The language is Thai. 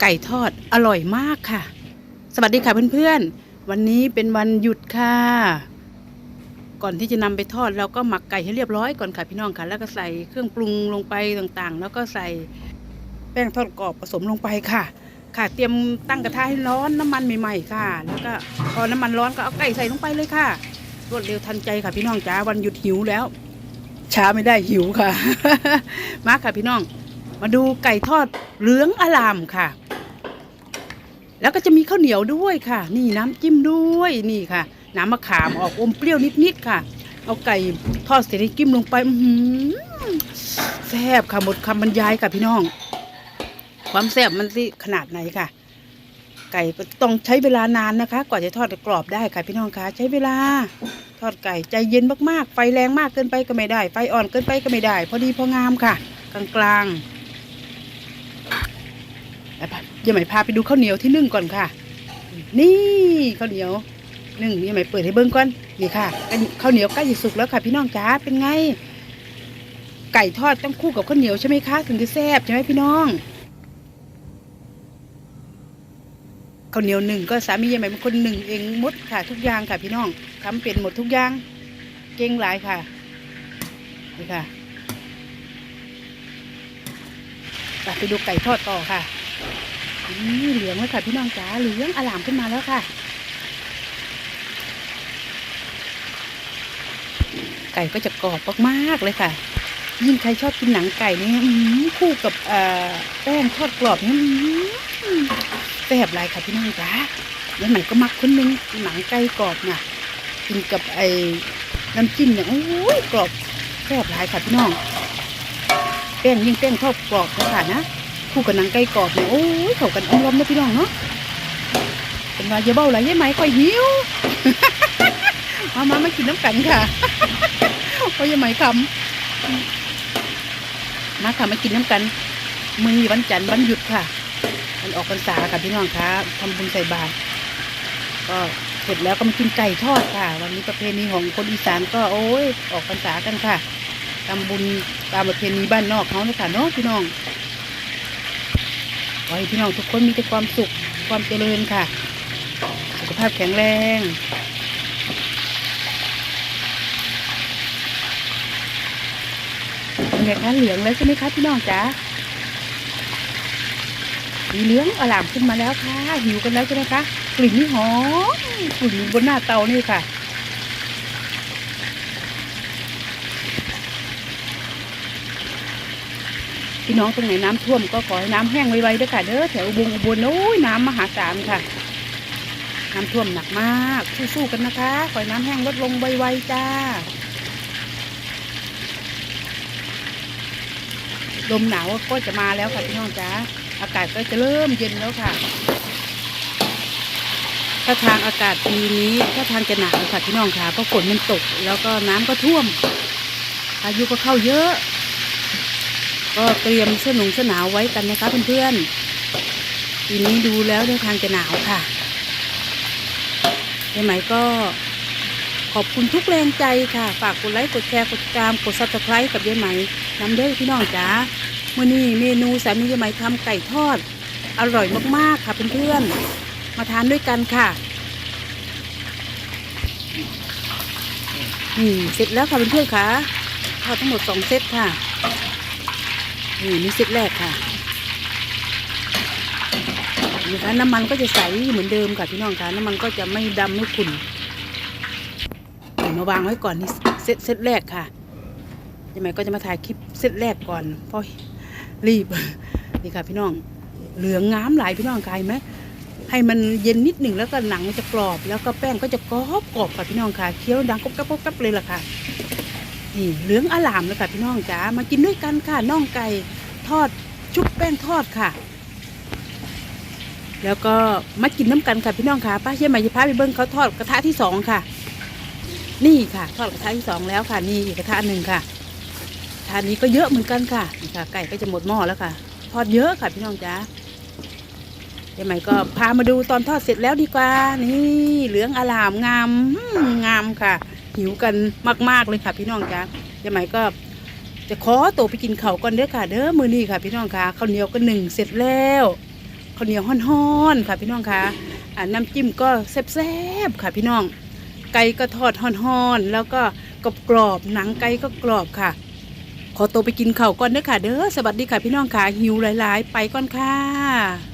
ไก่ทอดอร่อยมากค่ะ สวัสดีค่ะเพื่อนๆ วันนี้เป็นวันหยุดค่ะ ก่อนที่จะนำไปทอดเราก็หมักไก่ให้เรียบร้อยก่อนค่ะพี่น้องค่ะ แล้วก็ใส่เครื่องปรุงลงไปต่างๆ แล้วก็ใส่แป้งทอดกรอบผสมลงไปค่ะ ค่ะ เตรียมตั้งกระทะให้ร้อนน้ำมันใหม่ๆค่ะ แล้วก็พอน้ำมันร้อนก็เอาไก่ใส่ลงไปเลยค่ะ รวดเร็วทันใจค่ะพี่น้องจ้าวันหยุดหิวแล้ว ช้าไม่ได้หิวค่ะ มาค่ะพี่น้องมาดูไก่ทอดเหลืองอลามค่ะ แล้วก็จะมีข้าวเหนียวด้วยค่ะ นี่น้ำจิ้มด้วยนี่ค่ะ น้ำมะขามออกอมเปรี้ยวนิดๆค่ะ เอาไก่ทอดเสร็จจิ้มลงไปอื้อหือแซ่บค่ะหมดคำบรรยายค่ะพี่น้อง ความแซ่บมันสิขนาดไหนค่ะ ไก่ต้องใช้เวลานานนะคะ กว่าจะทอดกรอบได้ค่ะพี่น้องคะใช้เวลา ทอดไก่ใจเย็นมากๆ ไฟแรงมากเกินไปก็ไม่ได้ ไฟอ่อนเกินไปก็ไม่ได้ พอดีพองามค่ะ กลางๆ ไปๆยังไม่พาไปดูข้าวเหนียวที่นึ่งก่อนค่ะ นี่ข้าวเหนียวนึ่งยังไม่เปิดให้เบิ้งก่อนนี่ค่ะข้าวเหนียวใกล้จะสุกแล้วค่ะ พี่น้องจ๋าเป็นไง ไก่ทอดต้องคู่กับข้าวเหนียวใช่ไหมคะถึงจะแซ่บใช่ไหมพี่น้องข้าวเหนียวหนึ่งก็สามียังไม่เป็นคนหนึ่งเองมดค่ะ ทุกอย่างค่ะ พี่น้องทำเป็นหมดทุกอย่างเก่งหลายค่ะนี่ค่ะไปดูไก่ทอดต่อค่ะ นี่เหลืองแล้วค่ะพี่น้องจ๋าเหลืองอลามขึ้นมาแล้วค่ะ ไก่ก็จะกรอบมากๆเลยค่ะ ยิ่งใครชอบกินหนังไก่นี่คู่กับแป้งทอดกรอบนี่แซ่บหลายค่ะพี่น้องจ๋าแล้วหนก็มักคนนึงหนังไก่กรอบเนี่ยกินกับไอ้น้ำจิ้มเนี่ยโอ้ยกรอบแซ่บหลายค่ะพี่น้องแป้งยิ่งแป้งทอดกรอบเลยค่ะนะ คู่กับนังไก่กรอบเนี่ยโอ้ยเขากันอมลอมนะพี่น้องเนาะเป็นว่าอย่าเบ้าไหลยัยไหมค่อยหิวมามามากินน้ำกันค่ะเพราะยังไหมคำมาค่ะมากินน้ำกันมือวันจันทร์วันหยุดค่ะมันออกพรรษาค่ะพี่น้องคะทำบุญใส่บาตรก็เสร็จแล้วก็มากินไก่ทอดค่ะ วันนี้ประเพณีของคนอีสานก็โอ้ยออกพรรษากันค่ะทำบุญตามประเพณีบ้านนอกเขาเนาะค่ะเนาะพี่น้อง ขอให้พี่น้องทุกคนมีแต่ความสุขความเจริญค่ะ สุขภาพแข็งแรงเป็นไงคะเหลืองแล้วใช่ไหมคะพี่น้องจ๋ามีเหลืองอลามขึ้นมาแล้วค่ะ หิวกันแล้วใช่ไหมคะ กลิ่นนี่หอมกลิ่นบนหน้าเตานี่ค่ะ พี่น้องตรงไหนน้ำท่วมก็ขอให้น้ำแห้งไวๆด้วยค่ะเด้อแถวอุบลอุบลโอ้ยน้ำมหาศาลค่ะ น้ำท่วมหนักมากสู้ๆกันนะคะขอให้น้ำแห้งลดลงไวๆจ้าลมหนาวก็จะมาแล้วค่ะพี่น้องจ๋าอากาศก็จะเริ่มเย็นแล้วค่ะถ้าทางอากาศปีนี้ถ้าทางจะหนาวค่ะพี่น้องค่ะเพราะฝนมันตก แล้วก็น้ำก็ท่วมพายุก็เข้าเยอะ ก็เตรียมเสื้อหนุงเสื้อหนาวไว้กันนะคะเพื่อนๆปีนี้ดูแล้วท่าทางจะหนาวค่ะยายไหมก็ขอบคุณทุกแรงใจค่ะ ฝากกดไลค์กดแชร์กดติดตามกดซับสไครต์กับยายไหมน้ำเด้อพี่น้องจ๋าเมื่อนี้เมนูสามียายไหมทำไก่ทอด อร่อยมากๆค่ะเพื่อนๆมาทานด้วยกันค่ะนี่เสร็จแล้วค่ะเพื่อนๆค่ะทอดทั้งหมดสองเซตค่ะ นี่นี่เซตแรกค่ะนะคะน้ำมันก็จะใสเหมือนเดิมค่ะพี่น้องค่ะน้ำมันก็จะไม่ดำไม่ขุ่นเอามาวางไว้ก่อนนี่เซตเซตแรกค่ะยังไงก็จะมาถ่ายคลิปเซตแรกก่อนเพราะรีบนี่ค่ะพี่น้องเหลืองงามหลายพี่น้องกายไหมให้มันเย็นนิดหนึ่งแล้วก็หนังจะกรอบ แล้วก็แป้งก็จะกรอบกรอบค่ะพี่น้องค่ะเคี้ยวดังกรอบกรอบกรอบกรอบเลยล่ะค่ะ นี่เหลืองอลามเลยค่ะพี่น้องจ๋ามากินด้วยกันค่ะน่องไก่ทอดชุบแป้งทอดค่ะ แล้วก็มากินน้ำกันค่ะพี่น้องค่ะป้าเชื่อไหมจะพาไปเบิ้งเขาทอดกระทะที่สองค่ะ นี่ค่ะ ทอดกระทะที่สองแล้วค่ะ นี่กระทะหนึ่งค่ะทานนี้ก็เยอะเหมือนกันค่ะนี่ค่ะ ไก่ก็จะหมดหม้อแล้วค่ะ ทอดเยอะค่ะพี่น้องจ๋าเดี๋ยวใหม่ก็พามาดูตอนทอดเสร็จแล้วดีกว่า นี่เหลืองอลามงามงามค่ะ หิวกันมาก ๆเลยค่ะ พี่น้องจ๋าเดี๋ยวใหม่ก็จะขอตัวไปกินเขาก่อนเด้อค่ะ เด้อมือนี้ค่ะ พี่น้องค่ะข้าวเหนียวก็หนึ่งเสร็จแล้วข้าวเหนียวฮ้อนๆค่ะ พี่น้องค่ะอ่าน้ำจิ้มก็แซ่บๆค่ะ พี่น้อง ไก่ก็ทอดฮ้อนๆแล้วก็กรอบๆหนังไก่ก็กรอบค่ะ ขอตัวไปกินข้าวก่อนเด้อค่ะ เด้อสวัสดีค่ะ พี่น้องค่ะหิวหลาย ๆ ไปก่อนค่ะ